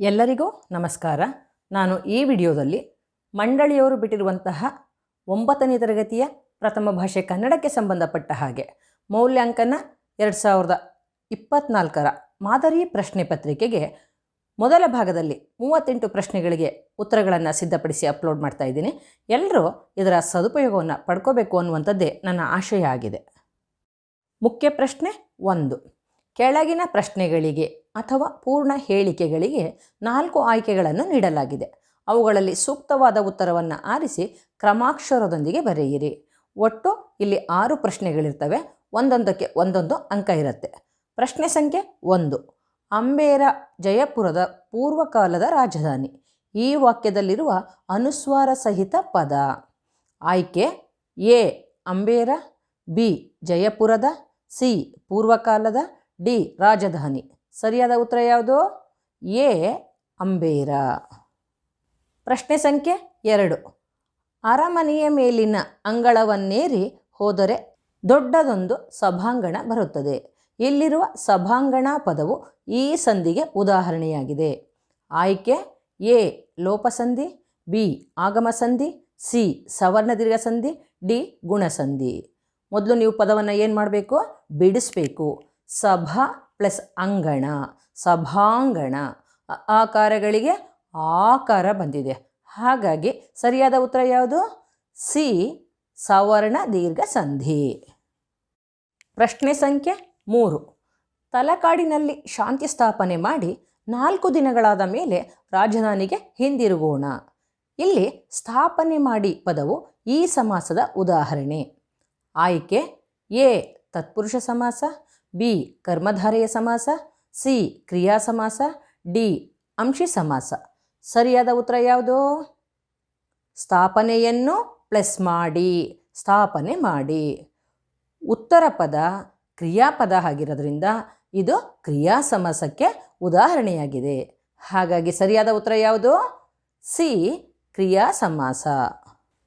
ಎಲ್ಲರಿಗೂ ನಮಸ್ಕಾರ. ನಾನು ಈ ವಿಡಿಯೋದಲ್ಲಿ ಮಂಡಳಿಯವರು ಬಿಟ್ಟಿರುವಂತಹ ಒಂಬತ್ತನೇ ತರಗತಿಯ ಪ್ರಥಮ ಭಾಷೆ ಕನ್ನಡಕ್ಕೆ ಸಂಬಂಧಪಟ್ಟ ಹಾಗೆ ಮೌಲ್ಯಾಂಕನ ಎರಡು ಸಾವಿರದ ಇಪ್ಪತ್ನಾಲ್ಕರ ಮಾದರಿ ಪ್ರಶ್ನೆ ಪತ್ರಿಕೆಗೆ ಮೊದಲ ಭಾಗದಲ್ಲಿ ಮೂವತ್ತೆಂಟು ಪ್ರಶ್ನೆಗಳಿಗೆ ಉತ್ತರಗಳನ್ನು ಸಿದ್ಧಪಡಿಸಿ ಅಪ್ಲೋಡ್ ಮಾಡ್ತಾ ಇದ್ದೀನಿ. ಎಲ್ಲರೂ ಇದರ ಸದುಪಯೋಗವನ್ನು ಪಡ್ಕೋಬೇಕು ಅನ್ನುವಂಥದ್ದೇ ನನ್ನ ಆಶಯ ಆಗಿದೆ. ಮುಖ್ಯ ಪ್ರಶ್ನೆ ಒಂದು. ಕೆಳಗಿನ ಪ್ರಶ್ನೆಗಳಿಗೆ ಅಥವಾ ಪೂರ್ಣ ಹೇಳಿಕೆಗಳಿಗೆ ನಾಲ್ಕು ಆಯ್ಕೆಗಳನ್ನು ನೀಡಲಾಗಿದೆ. ಅವುಗಳಲ್ಲಿ ಸೂಕ್ತವಾದ ಉತ್ತರವನ್ನು ಆರಿಸಿ ಕ್ರಮಾಕ್ಷರದೊಂದಿಗೆ ಬರೆಯಿರಿ. ಒಟ್ಟು ಇಲ್ಲಿ ಆರು ಪ್ರಶ್ನೆಗಳಿರ್ತವೆ. ಒಂದೊಂದಕ್ಕೆ ಒಂದೊಂದು ಅಂಕ ಇರುತ್ತೆ. ಪ್ರಶ್ನೆ ಸಂಖ್ಯೆ ಒಂದು. ಅಂಬೇರ ಜಯಪುರದ ಪೂರ್ವಕಾಲದ ರಾಜಧಾನಿ. ಈ ವಾಕ್ಯದಲ್ಲಿರುವ ಅನುಸ್ವಾರ ಸಹಿತ ಪದ. ಆಯ್ಕೆ ಎ. ಅಂಬೇರ, ಬಿ. ಜಯಪುರದ, ಸಿ. ಪೂರ್ವಕಾಲದ, ಡಿ. ರಾಜಧಾನಿ. ಸರಿಯಾದ ಉತ್ತರ ಯಾವುದು? ಎ, ಅಂಬೇರ. ಪ್ರಶ್ನೆ ಸಂಖ್ಯೆ ಎರಡು. ಅರಮನೆಯ ಮೇಲಿನ ಅಂಗಳವನ್ನೇರಿ ಹೋದರೆ ದೊಡ್ಡದೊಂದು ಸಭಾಂಗಣ ಬರುತ್ತದೆ. ಇಲ್ಲಿರುವ ಸಭಾಂಗಣ ಪದವು ಈ ಸಂಧಿಗೆ ಉದಾಹರಣೆಯಾಗಿದೆ. ಆಯ್ಕೆ ಎ, ಲೋಪಸಂಧಿ, ಬಿ ಆಗಮ ಸಂಧಿ ಸಿ ಸವರ್ಣ ದೀರ್ಘ ಸಂಧಿ ಡಿ, ಗುಣಸಂಧಿ. ಮೊದಲು ನೀವು ಪದವನ್ನು ಏನು ಮಾಡಬೇಕು? ಬಿಡಿಸ್ಬೇಕು. ಸಭಾ ಪ್ಲಸ್ ಅಂಗಣ, ಸಭಾಂಗಣ ಆಕಾರಗಳಿಗೆ ಆಕಾರ ಬಂದಿದೆ. ಹಾಗಾಗಿ ಸರಿಯಾದ ಉತ್ತರ ಯಾವುದು? ಸಿ, ಸವರ್ಣ ದೀರ್ಘ ಸಂಧಿ. ಪ್ರಶ್ನೆ ಸಂಖ್ಯೆ ಮೂರು. ತಲಕಾಡಿನಲ್ಲಿ ಶಾಂತಿ ಸ್ಥಾಪನೆ ಮಾಡಿ ನಾಲ್ಕು ದಿನಗಳಾದ ಮೇಲೆ ರಾಜಧಾನಿಗೆ ಹಿಂದಿರುಗೋಣ. ಇಲ್ಲಿ ಸ್ಥಾಪನೆ ಮಾಡಿ ಪದವು ಈ ಸಮಾಸದ ಉದಾಹರಣೆ. ಆಯ್ಕೆ ಎ, ತತ್ಪುರುಷ ಸಮಾಸ ಬಿ, ಕರ್ಮಧಾರೆಯ ಸಮಾಸ, ಸಿ, ಕ್ರಿಯಾ ಸಮಾಸ, ಡಿ, ಅಂಶಿ ಸಮಾಸ. ಸರಿಯಾದ ಉತ್ತರ ಯಾವುದು? ಸ್ಥಾಪನೆಯನ್ನು ಪ್ಲಸ್ ಮಾಡಿ, ಸ್ಥಾಪನೆ ಮಾಡಿ. ಉತ್ತರ ಪದ ಕ್ರಿಯಾಪದ ಆಗಿರೋದ್ರಿಂದ ಇದು ಕ್ರಿಯಾ ಸಮಾಸಕ್ಕೆ ಉದಾಹರಣೆಯಾಗಿದೆ. ಹಾಗಾಗಿ ಸರಿಯಾದ ಉತ್ತರ ಯಾವುದು? ಸಿ, ಕ್ರಿಯಾ ಸಮಾಸ.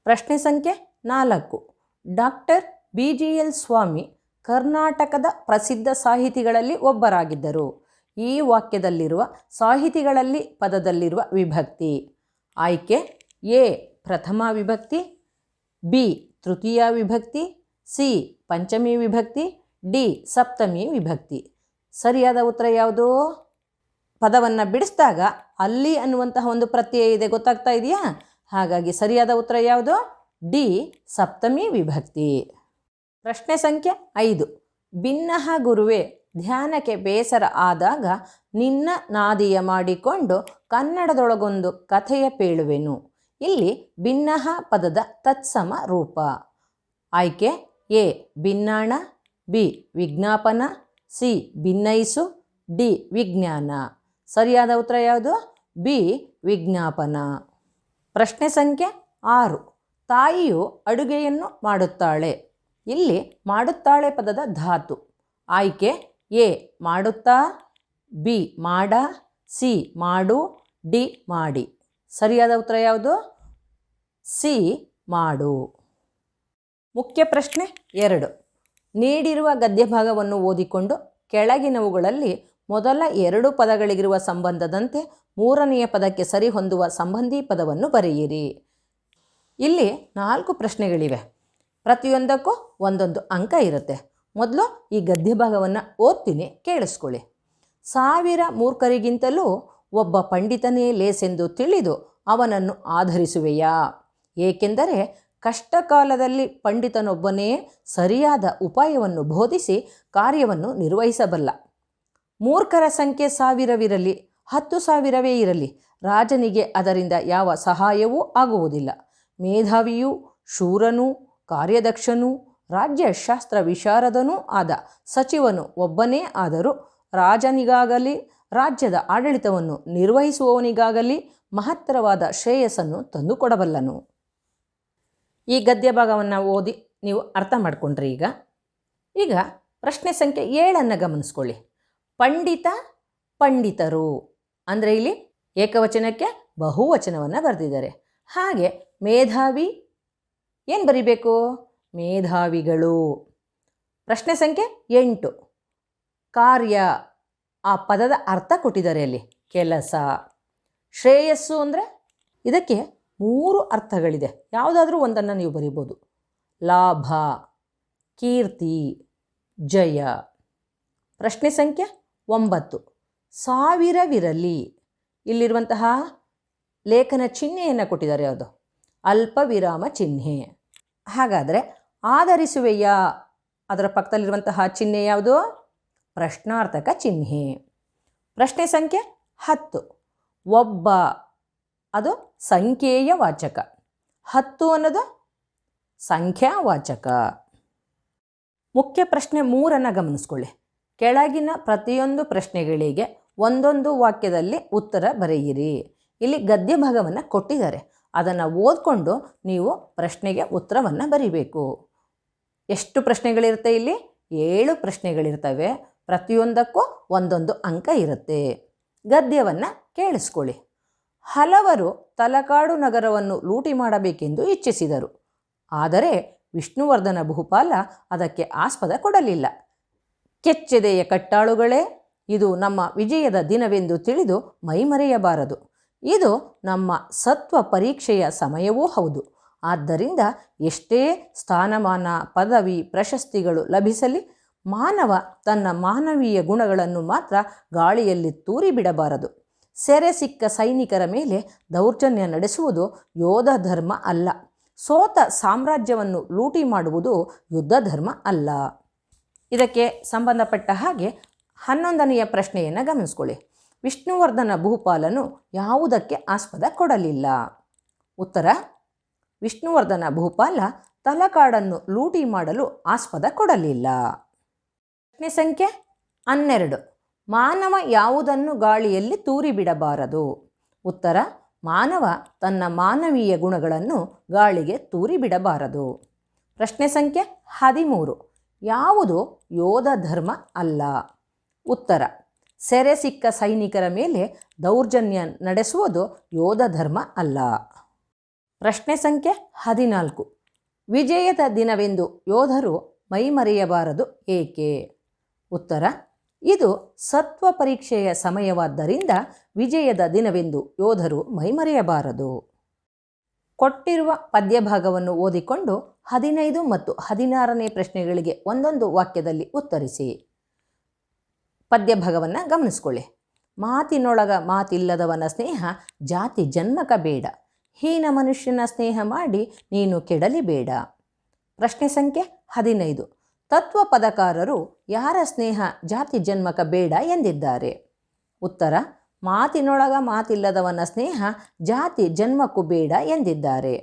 ಪ್ರಶ್ನೆ ಸಂಖ್ಯೆ ನಾಲ್ಕು. Doctor B G L Swamy ಕರ್ನಾಟಕದ ಪ್ರಸಿದ್ಧ ಸಾಹಿತಿಗಳಲ್ಲಿ ಒಬ್ಬರಾಗಿದ್ದರು. ಈ ವಾಕ್ಯದಲ್ಲಿರುವ ಸಾಹಿತಿಗಳಲ್ಲಿ ಪದದಲ್ಲಿರುವ ವಿಭಕ್ತಿ. ಆಯ್ಕೆ, ಎ, ಪ್ರಥಮ ವಿಭಕ್ತಿ, ಬಿ, ತೃತೀಯ ವಿಭಕ್ತಿ, ಸಿ, ಪಂಚಮಿ ವಿಭಕ್ತಿ, ಡಿ, ಸಪ್ತಮಿ ವಿಭಕ್ತಿ. ಸರಿಯಾದ ಉತ್ತರ ಯಾವುದು? ಪದವನ್ನು ಬಿಡಿಸಿದಾಗ ಅಲ್ಲಿ ಅನ್ನುವಂತಹ ಒಂದು ಪ್ರತ್ಯಯ ಇದೆ, ಗೊತ್ತಾಗ್ತಾ ಇದೆಯಾ? ಹಾಗಾಗಿ ಸರಿಯಾದ ಉತ್ತರ ಯಾವುದು? ಡಿ, ಸಪ್ತಮಿ ವಿಭಕ್ತಿ. ಪ್ರಶ್ನೆ ಸಂಖ್ಯೆ ಐದು. ಭಿನ್ನಹ ಗುರುವೆ, ಧ್ಯಾನಕ್ಕೆ ಬೇಸರ ಆದಾಗ ನಿನ್ನ ನಾದಿಯ ಮಾಡಿಕೊಂಡು ಕನ್ನಡದೊಳಗೊಂದು ಕಥೆಯ ಪೇಳುವೆನು. ಇಲ್ಲಿ ಭಿನ್ನಹ ಪದದ ತತ್ಸಮ ರೂಪ. ಆಯ್ಕೆ, ಎ, ಭಿನ್ನಾಣ, ಬಿ, ವಿಜ್ಞಾಪನ, ಸಿ, ಭಿನ್ನೈಸು, ಡಿ, ವಿಜ್ಞಾನ. ಸರಿಯಾದ ಉತ್ತರ ಯಾವುದು? ಬಿ, ವಿಜ್ಞಾಪನ. ಪ್ರಶ್ನೆ ಸಂಖ್ಯೆ ಆರು. ತಾಯಿಯು ಅಡುಗೆಯನ್ನು ಮಾಡುತ್ತಾಳೆ. ಇಲ್ಲಿ ಮಾಡುತ್ತಾಳೆ ಪದದ ಧಾತು. ಆಯ್ಕೆ, ಎ, ಮಾಡುತ್ತಾ, ಬಿ, ಮಾಡ, ಸಿ, ಮಾಡು, ಡಿ, ಮಾಡಿ. ಸರಿಯಾದ ಉತ್ತರ ಯಾವುದು? ಸಿ, ಮಾಡು. ಮುಖ್ಯ ಪ್ರಶ್ನೆ ಎರಡು. ನೀಡಿರುವ ಗದ್ಯಭಾಗವನ್ನು ಓದಿಕೊಂಡು ಕೆಳಗಿನವುಗಳಲ್ಲಿ ಮೊದಲ ಎರಡು ಪದಗಳಿಗಿರುವ ಸಂಬಂಧದಂತೆ ಮೂರನೆಯ ಪದಕ್ಕೆ ಸರಿಹೊಂದುವ ಸಂಬಂಧಿ ಪದವನ್ನು ಬರೆಯಿರಿ. ಇಲ್ಲಿ ನಾಲ್ಕು ಪ್ರಶ್ನೆಗಳಿವೆ. ಪ್ರತಿಯೊಂದಕ್ಕೂ ಒಂದೊಂದು ಅಂಕ ಇರುತ್ತೆ. ಮೊದಲು ಈ ಗದ್ಯ ಭಾಗವನ್ನು ಓದ್ತೀನಿ, ಕೇಳಿಸ್ಕೊಳ್ಳಿ. ಸಾವಿರ ಮೂರ್ಖರಿಗಿಂತಲೂ ಒಬ್ಬ ಪಂಡಿತನೇ ಲೇಸೆಂದು ತಿಳಿದು ಅವನನ್ನು ಆಧರಿಸುವೆಯಾ? ಏಕೆಂದರೆ ಕಷ್ಟ ಕಾಲದಲ್ಲಿ ಪಂಡಿತನೊಬ್ಬನೇ ಸರಿಯಾದ ಉಪಾಯವನ್ನು ಬೋಧಿಸಿ ಕಾರ್ಯವನ್ನು ನಿರ್ವಹಿಸಬಲ್ಲ. ಮೂರ್ಖರ ಸಂಖ್ಯೆ ಸಾವಿರವಿರಲಿ, ಹತ್ತು ಸಾವಿರವೇ ಇರಲಿ, ರಾಜನಿಗೆ ಅದರಿಂದ ಯಾವ ಸಹಾಯವೂ ಆಗುವುದಿಲ್ಲ. ಮೇಧಾವಿಯೂ, ಶೂರನೂ ಕಾರ್ಯದಕ್ಷನೂ ರಾಜ್ಯಶಾಸ್ತ್ರ ವಿಶಾರದನೂ ಆದ ಸಚಿವನು ಒಬ್ಬನೇ ಆದರೂ ರಾಜನಿಗಾಗಲಿ, ರಾಜ್ಯದ ಆಡಳಿತವನ್ನು ನಿರ್ವಹಿಸುವವನಿಗಾಗಲಿ ಮಹತ್ತರವಾದ ಶ್ರೇಯಸ್ಸನ್ನು ತಂದುಕೊಡಬಲ್ಲನು. ಈ ಗದ್ಯ ಭಾಗವನ್ನು ಓದಿ ನೀವು ಅರ್ಥ ಮಾಡಿಕೊಂಡ್ರಿ ಈಗ. ಈಗ ಪ್ರಶ್ನೆ ಸಂಖ್ಯೆ ಏಳನ್ನು ಗಮನಿಸ್ಕೊಳ್ಳಿ. ಪಂಡಿತ, ಪಂಡಿತರು ಅಂದರೆ ಇಲ್ಲಿ ಏಕವಚನಕ್ಕೆ ಬಹುವಚನವನ್ನು ಬರೆದಿದ್ದಾರೆ. ಹಾಗೆ ಮೇಧಾವಿ ಏನು ಬರಿಬೇಕು? ಮೇಧಾವಿಗಳು. ಪ್ರಶ್ನೆ ಸಂಖ್ಯೆ ಎಂಟು. ಕಾರ್ಯ. ಆ ಪದದ ಅರ್ಥ ಕೊಟ್ಟಿದ್ದಾರೆ ಅಲ್ಲಿ. ಕೆಲಸ. ಶ್ರೇಯಸ್ಸು ಅಂದರೆ ಇದಕ್ಕೆ ಮೂರು ಅರ್ಥಗಳಿದೆ. ಯಾವುದಾದ್ರೂ ಒಂದನ್ನು ನೀವು ಬರಿಬೋದು. ಲಾಭ, ಕೀರ್ತಿ, ಜಯ. ಪ್ರಶ್ನೆ ಸಂಖ್ಯೆ ಒಂಬತ್ತು. ಸಾವಿರವಿರಲಿ. ಇಲ್ಲಿರುವಂತಹ ಲೇಖನ ಚಿಹ್ನೆಯನ್ನು ಕೊಟ್ಟಿದ್ದಾರೆ ಅದು ಅಲ್ಪ ವಿರಾಮ ಚಿಹ್ನೆ. ಹಾಗಾದರೆ ಆಧರಿಸುವೆಯ? ಅದರ ಪಕ್ಕದಲ್ಲಿರುವಂತಹ ಚಿಹ್ನೆ ಯಾವುದು? ಪ್ರಶ್ನಾರ್ಥಕ ಚಿಹ್ನೆ. ಪ್ರಶ್ನೆ ಸಂಖ್ಯೆ ಹತ್ತು. ಒಬ್ಬ, ಅದು ಸಂಖ್ಯೆಯ ವಾಚಕ. ಹತ್ತು ಅನ್ನೋದು ಸಂಖ್ಯಾವಾಚಕ. ಮುಖ್ಯ ಪ್ರಶ್ನೆ ಮೂರನ್ನು ಗಮನಿಸ್ಕೊಳ್ಳಿ. ಕೆಳಗಿನ ಪ್ರತಿಯೊಂದು ಪ್ರಶ್ನೆಗಳಿಗೆ ಒಂದೊಂದು ವಾಕ್ಯದಲ್ಲಿ ಉತ್ತರ ಬರೆಯಿರಿ. ಇಲ್ಲಿ ಗದ್ಯ ಭಾಗವನ್ನು ಕೊಟ್ಟಿದ್ದಾರೆ. ಅದನ್ನು ಓದಿಕೊಂಡು ನೀವು ಪ್ರಶ್ನೆಗೆ ಉತ್ತರವನ್ನು ಬರೀಬೇಕು. ಎಷ್ಟು ಪ್ರಶ್ನೆಗಳಿರುತ್ತೆ ಇಲ್ಲಿ? ಏಳು ಪ್ರಶ್ನೆಗಳಿರ್ತವೆ. ಪ್ರತಿಯೊಂದಕ್ಕೂ ಒಂದೊಂದು ಅಂಕ ಇರುತ್ತೆ. ಗದ್ಯವನ್ನು ಕೇಳಿಸ್ಕೊಳ್ಳಿ. ಹಲವರು ತಲಕಾಡು ನಗರವನ್ನು ಲೂಟಿ ಮಾಡಬೇಕೆಂದು ಇಚ್ಛಿಸಿದರು. ಆದರೆ ವಿಷ್ಣುವರ್ಧನ ಬಹುಪಾಲ ಅದಕ್ಕೆ ಆಸ್ಪದ ಕೊಡಲಿಲ್ಲ. ಕೆಚ್ಚೆದೆಯ ಕಟ್ಟಾಳುಗಳೇ, ಇದು ನಮ್ಮ ವಿಜಯದ ದಿನವೆಂದು ತಿಳಿದು ಮೈಮರೆಯಬಾರದು. ಇದು ನಮ್ಮ ಸತ್ವ ಪರೀಕ್ಷೆಯ ಸಮಯವೂ ಹೌದು. ಆದ್ದರಿಂದ ಎಷ್ಟೇ ಸ್ಥಾನಮಾನ, ಪದವಿ, ಪ್ರಶಸ್ತಿಗಳು ಲಭಿಸಲಿ, ಮಾನವ ತನ್ನ ಮಾನವೀಯ ಗುಣಗಳನ್ನು ಮಾತ್ರ ಗಾಳಿಯಲ್ಲಿ ತೂರಿ ಬಿಡಬಾರದು. ಸೆರೆ ಸಿಕ್ಕ ಸೈನಿಕರ ಮೇಲೆ ದೌರ್ಜನ್ಯ ನಡೆಸುವುದು ಯೋಧ ಧರ್ಮ ಅಲ್ಲ. ಸೋತ ಸಾಮ್ರಾಜ್ಯವನ್ನು ಲೂಟಿ ಮಾಡುವುದು ಯುದ್ಧ ಧರ್ಮ ಅಲ್ಲ. ಇದಕ್ಕೆ ಸಂಬಂಧಪಟ್ಟ ಹಾಗೆ ಹನ್ನೊಂದನೆಯ ಪ್ರಶ್ನೆಯನ್ನು ಗಮನಿಸ್ಕೊಳ್ಳಿ. ವಿಷ್ಣುವರ್ಧನ ಭೂಪಾಲನು ಯಾವುದಕ್ಕೆ ಆಸ್ಪದ ಕೊಡಲಿಲ್ಲ? ಉತ್ತರ, ವಿಷ್ಣುವರ್ಧನ ಭೂಪಾಲ ತಲಕಾಡನ್ನು ಲೂಟಿ ಮಾಡಲು ಆಸ್ಪದ ಕೊಡಲಿಲ್ಲ. ಪ್ರಶ್ನೆ ಸಂಖ್ಯೆ ಹನ್ನೆರಡು. ಮಾನವ ಯಾವುದನ್ನು ಗಾಳಿಯಲ್ಲಿ ತೂರಿ ಬಿಡಬಾರದು ಉತ್ತರ, ಮಾನವ ತನ್ನ ಮಾನವೀಯ ಗುಣಗಳನ್ನು ಗಾಳಿಗೆ ತೂರಿ ಬಿಡಬಾರದು ಪ್ರಶ್ನೆ ಸಂಖ್ಯೆ ಹದಿಮೂರು. ಯಾವುದು ಯೋಧ ಧರ್ಮ ಅಲ್ಲ? ಉತ್ತರ ಸೆರೆ ಸಿಕ್ಕ ಸೈನಿಕರ ಮೇಲೆ ದೌರ್ಜನ್ಯ ನಡೆಸುವುದು ಯೋಧ ಧರ್ಮ ಅಲ್ಲ. ಪ್ರಶ್ನೆ ಸಂಖ್ಯೆ ಹದಿನಾಲ್ಕು. ವಿಜಯದ ದಿನವೆಂದು ಯೋಧರು ಮೈಮರೆಯಬಾರದು ಏಕೆ? ಉತ್ತರ, ಇದು ಸತ್ವ ಪರೀಕ್ಷೆಯ ಸಮಯವಾದ್ದರಿಂದ ವಿಜಯದ ದಿನವೆಂದು ಯೋಧರು ಮೈಮರೆಯಬಾರದು. ಕೊಟ್ಟಿರುವ ಪದ್ಯಭಾಗವನ್ನು ಓದಿಕೊಂಡು ಹದಿನೈದು ಮತ್ತು ಹದಿನಾರನೇ ಪ್ರಶ್ನೆಗಳಿಗೆ ಒಂದೊಂದು ವಾಕ್ಯದಲ್ಲಿ ಉತ್ತರಿಸಿ. ಪದ್ಯಭಾಗವನ್ನು ಗಮನಿಸ್ಕೊಳ್ಳಿ. ಮಾತಿನೊಳಗ ಮಾತಿಲ್ಲದವನ ಸ್ನೇಹ ಜಾತಿ ಜನ್ಮಕ ಬೇಡ. ಹೀನ ಮನುಷ್ಯನ ಸ್ನೇಹ ಮಾಡಿ ನೀನು ಕೆಡಲಿ ಬೇಡ. ಪ್ರಶ್ನೆ ಸಂಖ್ಯೆ ಹದಿನೈದು. ತತ್ವ ಪದಕಾರರು ಯಾರ ಸ್ನೇಹ ಜಾತಿ ಜನ್ಮಕ ಬೇಡ ಎಂದಿದ್ದಾರೆ? ಉತ್ತರ, ಮಾತಿನೊಳಗ ಮಾತಿಲ್ಲದವನ ಸ್ನೇಹ ಜಾತಿ ಜನ್ಮಕ್ಕೂ ಬೇಡ ಎಂದಿದ್ದಾರೆ.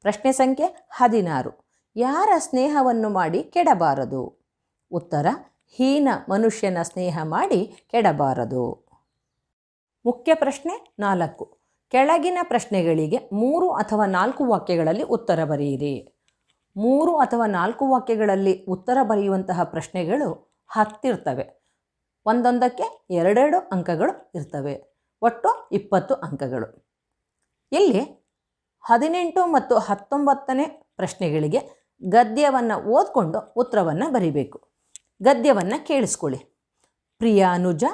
ಪ್ರಶ್ನೆ ಸಂಖ್ಯೆ ಹದಿನಾರು. ಯಾರ ಸ್ನೇಹವನ್ನು ಮಾಡಿ ಕೆಡಬಾರದು? ಉತ್ತರ ಹೀನ ಮನುಷ್ಯನ ಸ್ನೇಹ ಮಾಡಿ ಕೆಡಬಾರದು. ಮುಖ್ಯ ಪ್ರಶ್ನೆ ನಾಲ್ಕು. ಕೆಳಗಿನ ಪ್ರಶ್ನೆಗಳಿಗೆ ಮೂರು ಅಥವಾ ನಾಲ್ಕು ವಾಕ್ಯಗಳಲ್ಲಿ ಉತ್ತರ ಬರೆಯಿರಿ. ಮೂರು ಅಥವಾ ನಾಲ್ಕು ವಾಕ್ಯಗಳಲ್ಲಿ ಉತ್ತರ ಬರೆಯುವಂತಹ ಪ್ರಶ್ನೆಗಳು ಹತ್ತಿರ್ತವೆ. ಒಂದೊಂದಕ್ಕೆ ಎರಡೆರಡು ಅಂಕಗಳು ಇರ್ತವೆ. ಒಟ್ಟು ಇಪ್ಪತ್ತು ಅಂಕಗಳು. ಇಲ್ಲಿ ಹದಿನೆಂಟು ಮತ್ತು ಹತ್ತೊಂಬತ್ತನೇ ಪ್ರಶ್ನೆಗಳಿಗೆ ಗದ್ಯವನ್ನು ಓದ್ಕೊಂಡು ಉತ್ತರವನ್ನು ಬರಿಬೇಕು. ಗದ್ಯವನ್ನು ಕೇಳಿಸ್ಕೊಳ್ಳಿ. ಪ್ರಿಯಾನುಜ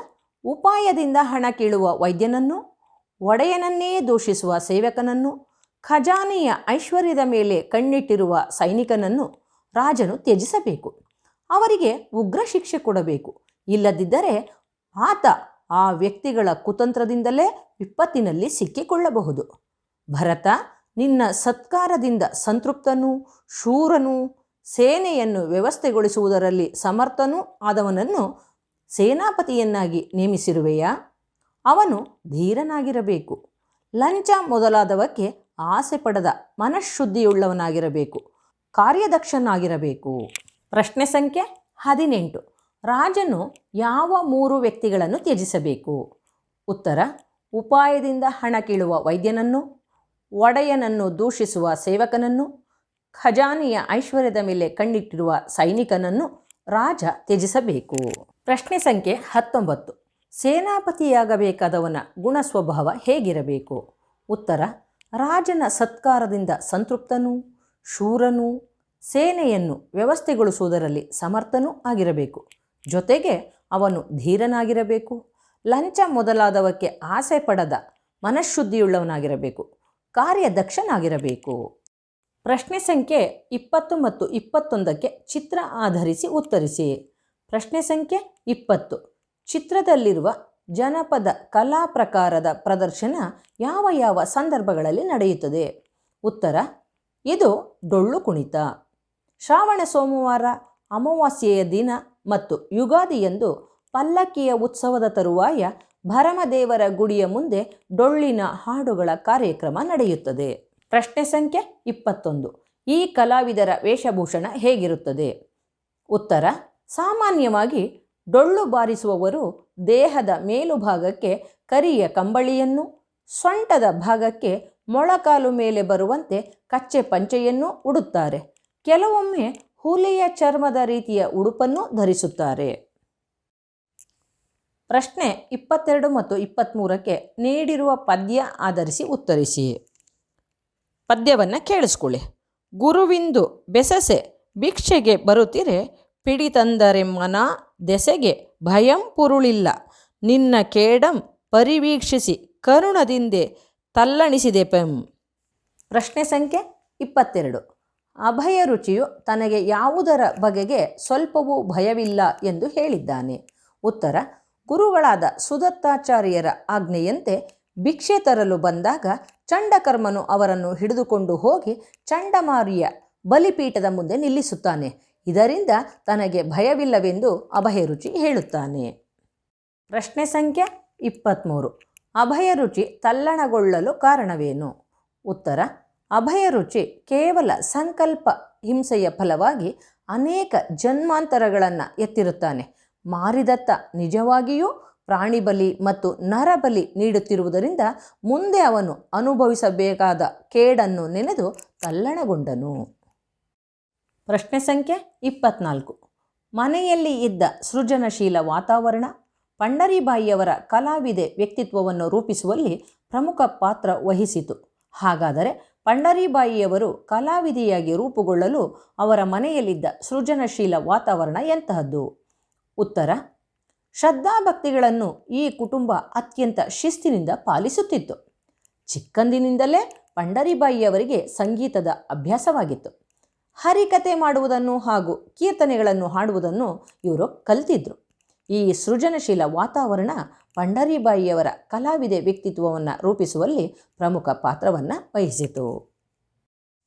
ಉಪಾಯದಿಂದ ಹಣ ಕೀಳುವ ವೈದ್ಯನನ್ನು, ಒಡೆಯನನ್ನೇ ದೂಷಿಸುವ ಸೇವಕನನ್ನು, ಖಜಾನೆಯ ಐಶ್ವರ್ಯದ ಮೇಲೆ ಕಣ್ಣಿಟ್ಟಿರುವ ಸೈನಿಕನನ್ನು ರಾಜನು ತ್ಯಜಿಸಬೇಕು. ಅವರಿಗೆ ಉಗ್ರ ಶಿಕ್ಷೆ ಕೊಡಬೇಕು. ಇಲ್ಲದಿದ್ದರೆ ಆತ ಆ ವ್ಯಕ್ತಿಗಳ ಕುತಂತ್ರದಿಂದಲೇ ವಿಪತ್ತಿನಲ್ಲಿ ಸಿಕ್ಕಿಕೊಳ್ಳಬಹುದು. ಭರತ, ನಿನ್ನ ಸತ್ಕಾರದಿಂದ ಸಂತೃಪ್ತನೂ ಶೂರನೂ ಸೇನೆಯನ್ನು ವ್ಯವಸ್ಥೆಗೊಳಿಸುವುದರಲ್ಲಿ ಸಮರ್ಥನೂ ಆದವನನ್ನು ಸೇನಾಪತಿಯನ್ನಾಗಿ ನೇಮಿಸಿರುವೆಯಾ? ಅವನು ಧೀರನಾಗಿರಬೇಕು. ಲಂಚ ಮೊದಲಾದವಕ್ಕೆ ಆಸೆ ಪಡದ ಮನಃಶುದ್ಧಿಯುಳ್ಳವನಾಗಿರಬೇಕು. ಕಾರ್ಯದಕ್ಷನಾಗಿರಬೇಕು. ಪ್ರಶ್ನೆ ಸಂಖ್ಯೆ ಹದಿನೆಂಟು. ರಾಜನು ಯಾವ ಮೂರು ವ್ಯಕ್ತಿಗಳನ್ನು ತ್ಯಜಿಸಬೇಕು? ಉತ್ತರ, ಉಪಾಯದಿಂದ ಹಣ ಕೀಳುವ ವೈದ್ಯನನ್ನು, ಒಡೆಯನನ್ನು ದೂಷಿಸುವ ಸೇವಕನನ್ನು ಖಜಾನೆಯ ಐಶ್ವರ್ಯದ ಮೇಲೆ ಕಣ್ಣಿಟ್ಟಿರುವ ಸೈನಿಕನನ್ನು ರಾಜ ತ್ಯಜಿಸಬೇಕು. ಪ್ರಶ್ನೆ ಸಂಖ್ಯೆ ಹತ್ತೊಂಬತ್ತು. ಸೇನಾಪತಿಯಾಗಬೇಕಾದವನ ಗುಣ ಸ್ವಭಾವ ಹೇಗಿರಬೇಕು? ಉತ್ತರ, ರಾಜನ ಸತ್ಕಾರದಿಂದ ಸಂತೃಪ್ತನೂ, ಶೂರನೂ, ಸೇನೆಯನ್ನು ವ್ಯವಸ್ಥೆಗೊಳಿಸುವುದರಲ್ಲಿ ಸಮರ್ಥನೂ ಆಗಿರಬೇಕು. ಜೊತೆಗೆ ಅವನು ಧೀರನಾಗಿರಬೇಕು. ಲಂಚ ಮೊದಲಾದವಕ್ಕೆ ಆಸೆ ಪಡದ ಮನಃಶುದ್ಧಿಯುಳ್ಳವನಾಗಿರಬೇಕು. ಕಾರ್ಯದಕ್ಷನಾಗಿರಬೇಕು. ಪ್ರಶ್ನೆ ಸಂಖ್ಯೆ ಇಪ್ಪತ್ತು ಮತ್ತು ಇಪ್ಪತ್ತೊಂದಕ್ಕೆ ಚಿತ್ರ ಆಧರಿಸಿ ಉತ್ತರಿಸಿ. ಪ್ರಶ್ನೆ ಸಂಖ್ಯೆ ಇಪ್ಪತ್ತು. ಚಿತ್ರದಲ್ಲಿರುವ ಜನಪದ ಕಲಾ ಪ್ರಕಾರದ ಪ್ರದರ್ಶನ ಯಾವ ಯಾವ ಸಂದರ್ಭಗಳಲ್ಲಿ ನಡೆಯುತ್ತದೆ? ಉತ್ತರ, ಇದು ಡೊಳ್ಳು ಕುಣಿತ. ಶ್ರಾವಣ ಸೋಮವಾರ, ಅಮಾವಾಸ್ಯೆಯ ದಿನ ಮತ್ತು ಯುಗಾದಿಯಂದು ಪಲ್ಲಕ್ಕಿಯ ಉತ್ಸವದ ತರುವಾಯ ಭರಮದೇವರ ಗುಡಿಯ ಮುಂದೆ ಡೊಳ್ಳಿನ ಹಾಡುಗಳ ಕಾರ್ಯಕ್ರಮ ನಡೆಯುತ್ತದೆ. ಪ್ರಶ್ನೆ ಸಂಖ್ಯೆ ಇಪ್ಪತ್ತೊಂದು. ಈ ಕಲಾವಿದರ ವೇಷಭೂಷಣ ಹೇಗಿರುತ್ತದೆ? ಉತ್ತರ, ಸಾಮಾನ್ಯವಾಗಿ ಡೊಳ್ಳು ಬಾರಿಸುವವರು ದೇಹದ ಮೇಲುಭಾಗಕ್ಕೆ ಕರಿಯ ಕಂಬಳಿಯನ್ನು, ಸೊಂಟದ ಭಾಗಕ್ಕೆ ಮೊಳಕಾಲು ಮೇಲೆ ಬರುವಂತೆ ಕಚ್ಚೆ ಪಂಚೆಯನ್ನು ಉಡುತ್ತಾರೆ. ಕೆಲವೊಮ್ಮೆ ಹುಲಿಯ ಚರ್ಮದ ರೀತಿಯ ಉಡುಪನ್ನು ಧರಿಸುತ್ತಾರೆ. ಪ್ರಶ್ನೆ ಇಪ್ಪತ್ತೆರಡು ಮತ್ತು ಇಪ್ಪತ್ತ್ಮೂರಕ್ಕೆ ನೀಡಿರುವ ಪದ್ಯ ಆಧರಿಸಿ ಉತ್ತರಿಸಿ. ಪದ್ಯವನ್ನು ಕೇಳಿಸ್ಕೊಳ್ಳಿ. ಗುರುವಿಂದು ಬೆಸಸೆ ಭಿಕ್ಷೆಗೆ ಬರುತ್ತಿರೆ ಪಿಡಿತಂದರೆ ಮನ ದೆಸೆಗೆ ಭಯಂ ಪುರುಳಿಲ್ಲ. ನಿನ್ನ ಕೇಡಂ ಪರಿವೀಕ್ಷಿಸಿ ಕರುಣದಿಂದೆ ತಲ್ಲಣಿಸಿದೆ ಪೆಂ. ಪ್ರಶ್ನೆ ಸಂಖ್ಯೆ ಇಪ್ಪತ್ತೆರಡು. ಅಭಯ ರುಚಿಯು ತನಗೆ ಯಾವುದರ ಬಗೆಗೆ ಸ್ವಲ್ಪವೂ ಭಯವಿಲ್ಲ ಎಂದು ಹೇಳಿದ್ದಾನೆ. ಉತ್ತರ, ಗುರುಗಳಾದ ಸುದತ್ತಾಚಾರ್ಯರ ಆಜ್ಞೆಯಂತೆ ಭಿಕ್ಷೆ ತರಲು ಬಂದಾಗ ಚಂಡಕರ್ಮನು ಅವರನ್ನು ಹಿಡಿದುಕೊಂಡು ಹೋಗಿ ಚಂಡಮಾರಿಯ ಬಲಿಪೀಠದ ಮುಂದೆ ನಿಲ್ಲಿಸುತ್ತಾನೆ. ಇದರಿಂದ ತನಗೆ ಭಯವಿಲ್ಲವೆಂದು ಅಭಯರುಚಿ ಹೇಳುತ್ತಾನೆ. ಪ್ರಶ್ನೆ ಸಂಖ್ಯೆ ಇಪ್ಪತ್ತ್ಮೂರು ಅಭಯರುಚಿ ತಲ್ಲಣಗೊಳ್ಳಲು ಕಾರಣವೇನು? ಉತ್ತರ, ಅಭಯರುಚಿ ಕೇವಲ ಸಂಕಲ್ಪ ಹಿಂಸೆಯ ಫಲವಾಗಿ ಅನೇಕ ಜನ್ಮಾಂತರಗಳನ್ನು ಎತ್ತಿರುತ್ತಾನೆ. ಮಾರಿದತ್ತ ನಿಜವಾಗಿಯೂ ಪ್ರಾಣಿ ಬಲಿ ಮತ್ತು ನರಬಲಿ ನೀಡುತ್ತಿರುವುದರಿಂದ ಮುಂದೆ ಅವನು ಅನುಭವಿಸಬೇಕಾದ ಕೇಡನ್ನು ನೆನೆದು ತಲ್ಲಣಗೊಂಡನು. ಪ್ರಶ್ನೆ ಸಂಖ್ಯೆ ಇಪ್ಪತ್ನಾಲ್ಕು. ಮನೆಯಲ್ಲಿ ಇದ್ದ ಸೃಜನಶೀಲ ವಾತಾವರಣ, ಪಂಡರಿಬಾಯಿಯವರ ಕಲಾವಿದೆ ವ್ಯಕ್ತಿತ್ವವನ್ನು ರೂಪಿಸುವಲ್ಲಿ ಪ್ರಮುಖ ಪಾತ್ರ ವಹಿಸಿತು. ಹಾಗಾದರೆ ಪಂಡರಿಬಾಯಿಯವರು ಕಲಾವಿದೆಯಾಗಿ ರೂಪುಗೊಳ್ಳಲು ಅವರ ಮನೆಯಲ್ಲಿದ್ದ ಸೃಜನಶೀಲ ವಾತಾವರಣ ಎಂತಹದ್ದು? ಉತ್ತರ ಶ್ರದ್ಧಾಭಕ್ತಿಗಳನ್ನು ಈ ಕುಟುಂಬ ಅತ್ಯಂತ ಶಿಸ್ತಿನಿಂದ ಪಾಲಿಸುತ್ತಿತ್ತು. ಚಿಕ್ಕಂದಿನಿಂದಲೇ ಪಂಡರಿಬಾಯಿಯವರಿಗೆ ಸಂಗೀತದ ಅಭ್ಯಾಸವಾಗಿತ್ತು. ಹರಿಕತೆ ಮಾಡುವುದನ್ನು ಹಾಗೂ ಕೀರ್ತನೆಗಳನ್ನು ಹಾಡುವುದನ್ನು ಇವರು ಕಲಿತಿದ್ದರು ಈ ಸೃಜನಶೀಲ ವಾತಾವರಣ ಪಂಡರಿಬಾಯಿಯವರ ಕಲಾವಿದೆ ವ್ಯಕ್ತಿತ್ವವನ್ನು ರೂಪಿಸುವಲ್ಲಿ ಪ್ರಮುಖ ಪಾತ್ರವನ್ನು ವಹಿಸಿತು.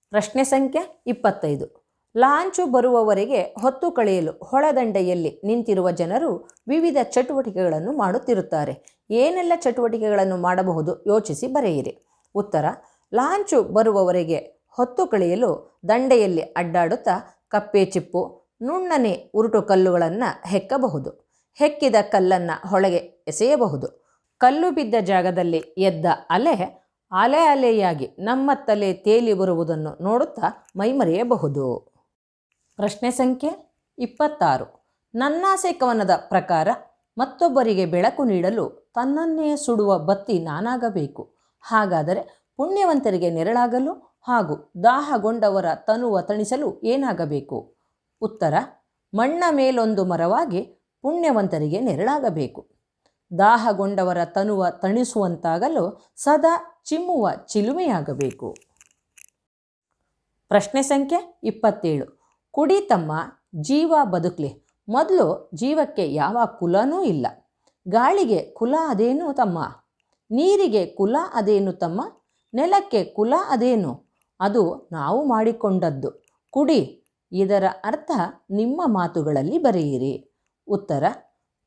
ಪ್ರಶ್ನೆ ಸಂಖ್ಯೆ ಇಪ್ಪತ್ತೈದು. ಲಾಂಚು ಬರುವವರೆಗೆ ಹೊತ್ತು ಕಳೆಯಲು ಹೊಳದಂಡೆಯಲ್ಲಿ ನಿಂತಿರುವ ಜನರು ವಿವಿಧ ಚಟುವಟಿಕೆಗಳನ್ನು ಮಾಡುತ್ತಿರುತ್ತಾರೆ. ಏನೆಲ್ಲ ಚಟುವಟಿಕೆಗಳನ್ನು ಮಾಡಬಹುದು ಯೋಚಿಸಿ ಬರೆಯಿರಿ. ಉತ್ತರ, ಲಾಂಚು ಬರುವವರೆಗೆ ಹೊತ್ತು ಕಳೆಯಲು ದಂಡೆಯಲ್ಲಿ ಅಡ್ಡಾಡುತ್ತಾ ಕಪ್ಪೆ ಚಿಪ್ಪು, ನುಣ್ಣನೆ ಉರುಟು ಕಲ್ಲುಗಳನ್ನು ಹೆಕ್ಕಬಹುದು. ಹೆಕ್ಕಿದ ಕಲ್ಲನ್ನು ಹೊಳೆಗೆ ಎಸೆಯಬಹುದು. ಕಲ್ಲು ಬಿದ್ದ ಜಾಗದಲ್ಲಿ ಎದ್ದ ಅಲೆ ಅಲೆ ಅಲೆಯಾಗಿ ನಮ್ಮ ತಲೆ ತೇಲಿ ಬರುವುದನ್ನು ನೋಡುತ್ತಾ ಮೈಮರೆಯಬಹುದು. ಪ್ರಶ್ನೆ ಸಂಖ್ಯೆ ಇಪ್ಪತ್ತಾರು. ನನ್ನಾಸೆ ಕವನದ ಪ್ರಕಾರ ಮತ್ತೊಬ್ಬರಿಗೆ ಬೆಳಕು ನೀಡಲು ತನ್ನನ್ನೇ ಸುಡುವ ಬತ್ತಿ ನಾನಾಗಬೇಕು. ಹಾಗಾದರೆ ಪುಣ್ಯವಂತರಿಗೆ ನೆರಳಾಗಲು ಹಾಗೂ ದಾಹಗೊಂಡವರ ತನುವ ತಣಿಸಲು ಏನಾಗಬೇಕು? ಉತ್ತರ, ಮಣ್ಣ ಮೇಲೊಂದು ಮರವಾಗಿ ಪುಣ್ಯವಂತರಿಗೆ ನೆರಳಾಗಬೇಕು. ದಾಹಗೊಂಡವರ ತನುವ ತಣಿಸುವಂತಾಗಲು ಸದಾ ಚಿಮ್ಮುವ ಚಿಲುಮೆಯಾಗಬೇಕು. ಪ್ರಶ್ನೆ ಸಂಖ್ಯೆ ಇಪ್ಪತ್ತೇಳು. ಕುಡಿ ತಮ್ಮ ಜೀವ ಬದುಕಲಿ. ಮೊದಲು ಜೀವಕ್ಕೆ ಯಾವ ಕುಲನೂ ಇಲ್ಲ. ಗಾಳಿಗೆ ಕುಲ ಅದೇನು ತಮ್ಮ? ನೀರಿಗೆ ಕುಲ ಅದೇನು ತಮ್ಮ? ನೆಲಕ್ಕೆ ಕುಲ ಅದೇನು? ಅದು ನಾವು ಮಾಡಿಕೊಂಡದ್ದು. ಕುಡಿ, ಇದರ ಅರ್ಥ ನಿಮ್ಮ ಮಾತುಗಳಲ್ಲಿ ಬರೆಯಿರಿ. ಉತ್ತರ,